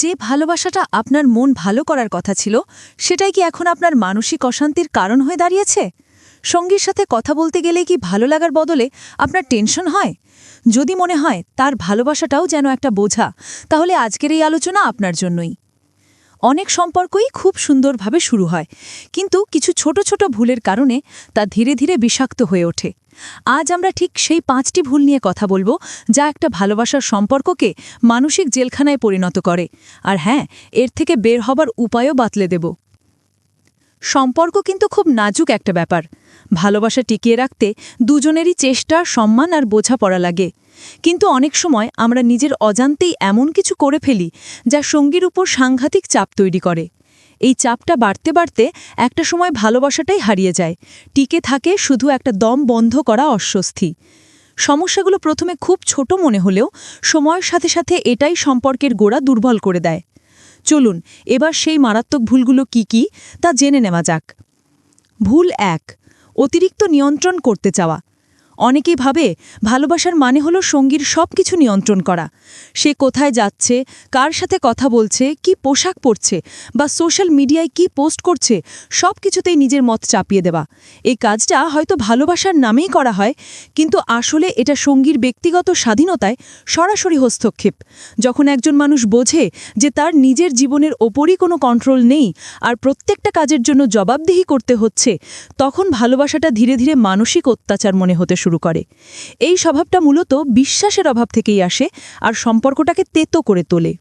যে ভালোবাসাটা আপনার মন ভালো করার কথা ছিল, সেটাই কি এখন আপনার মানসিক অশান্তির কারণ হয়ে দাঁড়িয়েছে? সঙ্গীর সাথে কথা বলতে গেলে কি ভালো লাগার বদলে আপনার টেনশন হয়? যদি মনে হয় তার ভালোবাসাটাও যেন একটা বোঝা, তাহলে আজকের এই আলোচনা আপনার জন্যই। অনেক সম্পর্কই খুব সুন্দরভাবে শুরু হয়। কিন্তু কিছু ছোট ছোট ভুলের কারণে তা ধীরে ধীরে বিষাক্ত হয়ে ওঠে। আজ আমরা ঠিক সেই পাঁচটি ভুল নিয়ে কথা বলব যা একটা ভালোবাসার সম্পর্ককে মানসিক জেলখানায় পরিণত করে। আর হ্যাঁ এর থেকে বের হবার উপায়ও বাতলে দেব। সম্পর্ক কিন্তু খুব নাজুক একটা ব্যাপার। ভালোবাসা টিকিয়ে রাখতে দুজনেরই চেষ্টা, সম্মান আর বোঝাপড়া লাগে। কিন্তু অনেক সময় আমরা নিজের অজান্তেই এমন কিছু করে ফেলি যা সঙ্গীর উপর সাংঘাতিক চাপ তৈরি করে। এই চাপটা বাড়তে বাড়তে একটা সময় ভালোবাসাটাই হারিয়ে যায়। টিকে থাকে শুধু একটা দম বন্ধ করা অস্বস্তি। সমস্যাগুলো প্রথমে খুব ছোট মনে হলেও সময়ের সাথে সাথে এটাই সম্পর্কের গোড়া দুর্বল করে দেয়। চলুন, এবার সেই মারাত্মক ভুলগুলো কি কি তা জেনে নেওয়া যাক। ভুল এক অতিরিক্ত নিয়ন্ত্রণ করতে চাওয়া। অনেকেই ভাবে ভালোবাসার মানে হলো সঙ্গীর সব কিছু নিয়ন্ত্রণ করা। সে কোথায় যাচ্ছে, কার সাথে কথা বলছে, কি পোশাক পরছে বা সোশ্যাল মিডিয়ায় কি পোস্ট করছে সব কিছুতেই নিজের মত চাপিয়ে দেওয়া। এই কাজটা হয়তো ভালোবাসার নামেই করা হয়, কিন্তু আসলে এটা সঙ্গীর ব্যক্তিগত স্বাধীনতায় সরাসরি হস্তক্ষেপ। যখন একজন মানুষ বোঝে যে তার নিজের জীবনের ওপরই কোনো কন্ট্রোল নেই আর প্রত্যেকটা কাজের জন্য জবাবদিহি করতে হচ্ছে, তখন ভালোবাসাটা ধীরে ধীরে মানসিক অত্যাচার মনে হতে শুরু করে। এই স্বভাবটা মূলত বিশ্বাসের অভাব থেকেই আসে আর সম্পর্কটাকে তেতো করে তোলে।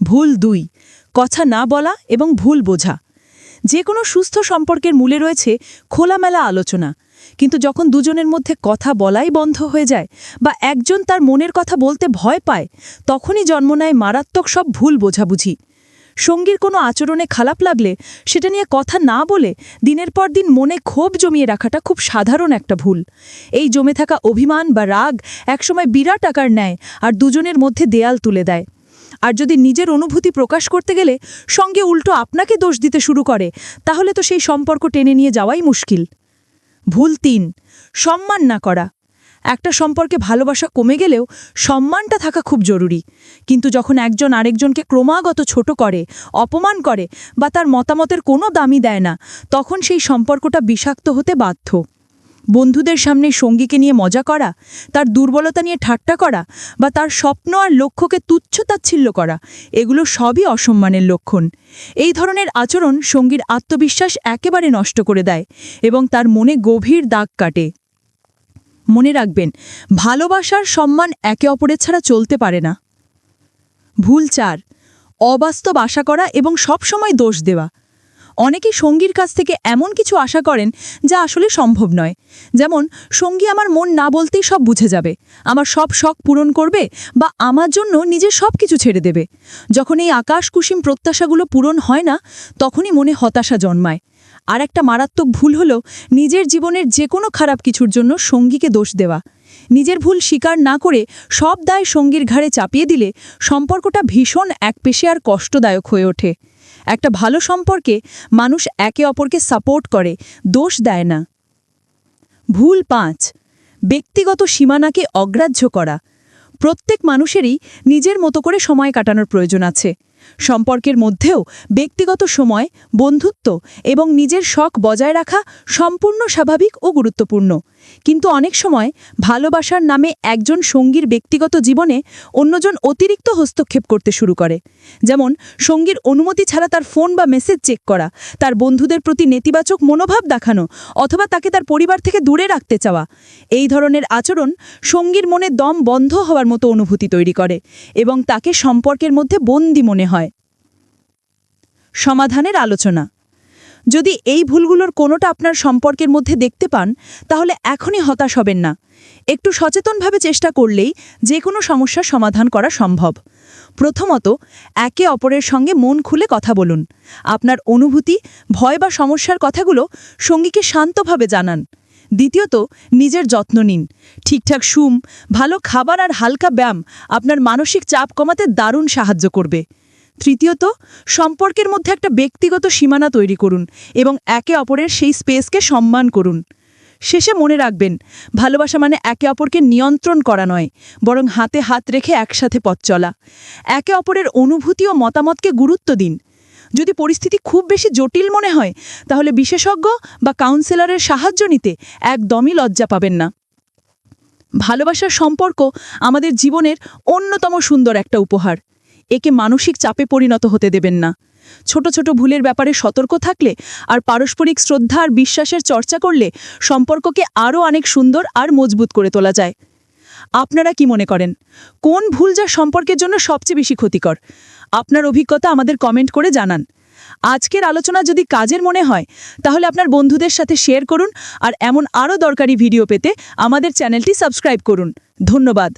ভুল দুই, কথা না বলা এবং ভুল বোঝা। যে কোনো সুস্থ সম্পর্কের মূলে রয়েছে খোলামেলা আলোচনা। কিন্তু যখন দুজনের মধ্যে কথা বলাই বন্ধ হয়ে যায় বা একজন তার মনের কথা বলতে ভয় পায়, তখনই জন্ম নেয় মারাত্মক সব ভুল বোঝাবুঝি। সঙ্গীর কোনো আচরণে খারাপ লাগলে সেটা নিয়ে কথা না বলে দিনের পর দিন মনে ক্ষোভ জমিয়ে রাখাটা খুব সাধারণ একটা ভুল। এই জমে থাকা অভিমান বা রাগ একসময় বিরাট আকার নেয় আর দুজনের মধ্যে দেয়াল তুলে দেয়। আর যদি নিজের অনুভূতি প্রকাশ করতে গেলে সঙ্গে উল্টো আপনাকে দোষ দিতে শুরু করে, তাহলে তো সেই সম্পর্ক টেনে নিয়ে যাওয়াই মুশকিল। ভুল তিন, সম্মান না করা। একটা সম্পর্কে ভালোবাসা কমে গেলেও সম্মানটা থাকা খুব জরুরি। কিন্তু যখন একজন আরেকজনকে ক্রমাগত ছোট করে, অপমান করে বা তার মতামতের কোনো দামি দেয় না, তখন সেই সম্পর্কটা বিষাক্ত হতে বাধ্য। বন্ধুদের সামনে সঙ্গীকে নিয়ে মজা করা, তার দুর্বলতা নিয়ে ঠাট্টা করা বা তার স্বপ্ন আর লক্ষ্যকে তুচ্ছতাচ্ছিল্য করা, এগুলো সবই অসম্মানের লক্ষণ। এই ধরনের আচরণ সঙ্গীর আত্মবিশ্বাস একেবারে নষ্ট করে দেয় এবং তার মনে গভীর দাগ কাটে। মনে রাখবেন, ভালোবাসার সম্মান একে অপরের ছাড়া চলতে পারে না। ভুল চার, অবাস্তব আশা করা এবং সবসময় দোষ দেওয়া। অনেকেই সঙ্গীর কাছ থেকে এমন কিছু আশা করেন যা আসলে সম্ভব নয়। যেমন, সঙ্গী আমার মন না বলতেই সব বুঝে যাবে, আমার সব শখ পূরণ করবে বা আমার জন্য নিজের সব কিছু ছেড়ে দেবে। যখন এই আকাশ কুসিম প্রত্যাশাগুলো পূরণ হয় না, তখনই মনে হতাশা জন্মায়। আর একটা মারাত্মক ভুল হলো নিজের জীবনের যে কোনো খারাপ কিছুর জন্য সঙ্গীকে দোষ দেওয়া। নিজের ভুল স্বীকার না করে সব দায় সঙ্গীর ঘাড়ে চাপিয়ে দিলে সম্পর্কটা ভীষণ একপেশে আর কষ্টদায়ক হয়ে ওঠে। একটা ভালো সম্পর্কে মানুষ একে অপরকে সাপোর্ট করে, দোষ দেয় না। ভুল পাঁচ, ব্যক্তিগত সীমানাকে অগ্রাহ্য করা। প্রত্যেক মানুষেরই নিজের মতো করে সময় কাটানোর প্রয়োজন আছে। সম্পর্কের মধ্যেও ব্যক্তিগত সময়, বন্ধুত্ব এবং নিজের শখ বজায় রাখা সম্পূর্ণ স্বাভাবিক ও গুরুত্বপূর্ণ। কিন্তু অনেক সময় ভালোবাসার নামে একজন সঙ্গীর ব্যক্তিগত জীবনে অন্যজন অতিরিক্ত হস্তক্ষেপ করতে শুরু করে। যেমন, সঙ্গীর অনুমতি ছাড়া তার ফোন বা মেসেজ চেক করা, তার বন্ধুদের প্রতি নেতিবাচক মনোভাব দেখানো অথবা তাকে তার পরিবার থেকে দূরে রাখতে চাওয়া। এই ধরনের আচরণ সঙ্গীর মনে দম বন্ধ হওয়ার মতো অনুভূতি তৈরি করে এবং তাকে সম্পর্কের মধ্যে বন্দি মনে হয়। সমাধানের আলোচনা। যদি এই ভুলগুলোর কোনোটা আপনার সম্পর্কের মধ্যে দেখতে পান, তাহলে এখনই হতাশ হবেন না। একটু সচেতনভাবে চেষ্টা করলেই যে কোনো সমস্যার সমাধান করা সম্ভব। প্রথমত, একে অপরের সঙ্গে মন খুলে কথা বলুন। আপনার অনুভূতি, ভয় বা সমস্যার কথাগুলো সঙ্গীকে শান্তভাবে জানান। দ্বিতীয়ত, নিজের যত্ন নিন। ঠিকঠাক সুম ভালো খাবার আর হালকা ব্যায়াম আপনার মানসিক চাপ কমাতে দারুণ সাহায্য করবে। তৃতীয়ত, সম্পর্কের মধ্যে একটা ব্যক্তিগত সীমানা তৈরি করুন এবং একে অপরের সেই স্পেসকে সম্মান করুন। শেষে মনে রাখবেন, ভালোবাসা মানে একে অপরকে নিয়ন্ত্রণ করা নয়, বরং হাতে হাত রেখে একসাথে পথ চলা। একে অপরের অনুভূতি ও মতামতকে গুরুত্ব দিন। যদি পরিস্থিতি খুব বেশি জটিল মনে হয়, তাহলে বিশেষজ্ঞ বা কাউন্সেলরের সাহায্য নিতে একদমই লজ্জা পাবেন না। ভালোবাসার সম্পর্ক আমাদের জীবনের অন্যতম সুন্দর একটা উপহার। একে মানসিক চাপে পরিণত হতে দেবেন না। ছোট ছোট ভুলের ব্যাপারে সতর্ক থাকলে আর পারস্পরিক শ্রদ্ধা আর বিশ্বাসের চর্চা করলে সম্পর্ককে আরও অনেক সুন্দর আর মজবুত করে তোলা যায়। আপনারা কি মনে করেন? কোন ভুল যা সম্পর্কের জন্য সবচেয়ে বেশি ক্ষতিকর? আপনার অভিজ্ঞতা আমাদের কমেন্ট করে জানান। আজকের আলোচনা যদি কাজের মনে হয়, তাহলে আপনার বন্ধুদের সাথে শেয়ার করুন আর এমন আরও দরকারি ভিডিও পেতে আমাদের চ্যানেলটি সাবস্ক্রাইব করুন। ধন্যবাদ।